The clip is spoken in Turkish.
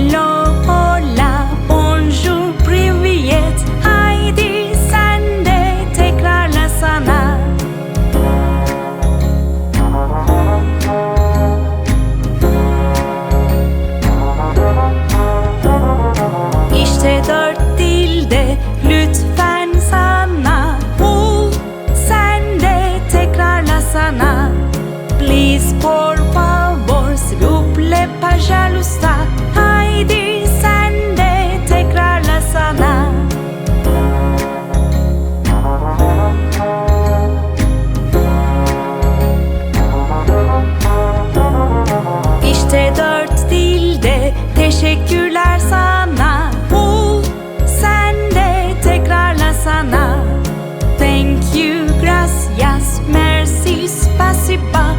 Hello, hola, bonjour, privyet. Haydi sen de tekrarla sana. İşte dört dilde lütfen sana. Bul sen de tekrarla sana. Please por favor s'il vous plaît pas jalousta espaço e pá